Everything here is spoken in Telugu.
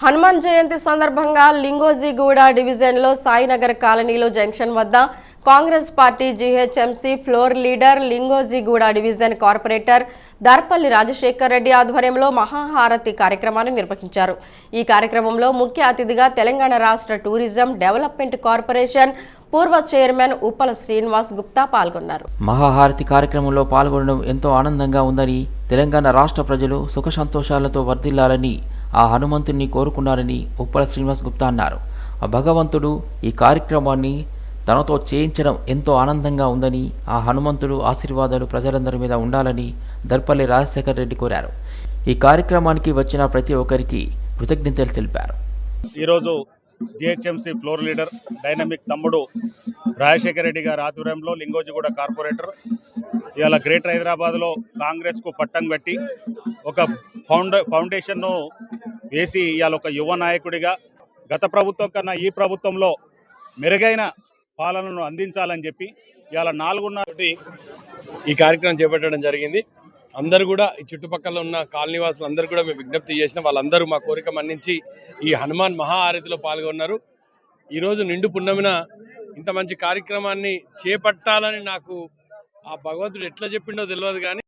హనుమాన్ జయంతి సందర్భంగా లింగోజిగూడ డివిజన్లో సాయినగర్ కాలనీలో జంక్షన్ వద్ద Congress party GHMC floor leader Lingojiguda division corporator Darpalli Rajasekhar Reddy ఆధ్వర్యంలో మహాహారతి కార్యక్రమాన్ని నిర్వహించారు. ఈ కార్యక్రమంలో ముఖ్య అతిథిగా తెలంగాణ రాష్ట్ర టూరిజం డెవలప్మెంట్ కార్పొరేషన్ పూర్వ చైర్మన్ ఉప్పల శ్రీనివాస్ గుప్తా పాల్గొన్నారు. మహాహారతి కార్యక్రమంలో పాల్గొనడం ఎంతో ఆనందంగా ఉందని తెలంగాణ రాష్ట్ర ప్రజలు సుఖ సంతోషాలతో వర్ధిల్లాలని ఆ హనుమంతుణ్ణి కోరుకున్నారని ఉప్పల శ్రీనివాస్ గుప్తా అన్నారు. ఆ భగవంతుడు ఈ కార్యక్రమాన్ని తనతో చేయించడం ఎంతో ఆనందంగా ఉందని ఆ హనుమంతుడు ఆశీర్వాదాలు ప్రజలందరి మీద ఉండాలని దర్పల్లి రాజశేఖర్ రెడ్డి కోరారు. ఈ కార్యక్రమానికి వచ్చిన ప్రతి ఒక్కరికి కృతజ్ఞతలు తెలిపారు. ఈరోజు జిహెచ్ఎంసీ ఫ్లోర్ లీడర్ డైనమిక్ తమ్ముడు రాజశేఖర రెడ్డి గారి ఆధ్వర్యంలో లింగోజిగూడ కార్పొరేటర్ ఇవాళ గ్రేటర్ హైదరాబాద్లో కాంగ్రెస్కు పట్టం కట్టి ఒక ఫౌండ ఫౌండేషన్ను వేసి ఇవాళ ఒక యువ నాయకుడిగా గత ప్రభుత్వం కన్నా ఈ ప్రభుత్వంలో మెరుగైన పాలనను అందించాలని చెప్పి ఇవాళ నాలుగున్నర ఈ కార్యక్రమం చేపట్టడం జరిగింది. అందరూ కూడా ఈ చుట్టుపక్కల ఉన్న కాలనీవాసులు అందరూ కూడా మేము విజ్ఞప్తి చేసిన వాళ్ళందరూ మా కోరిక మన్నించి ఈ హనుమాన్ మహాఆరతిలో పాల్గొన్నారు. ఈరోజు నిండు పున్నమిన ఇంత మంచి కార్యక్రమాన్ని చేపట్టాలని నాకు ఆ భగవంతుడు ఎట్లా చెప్పిండో తెలియదు కానీ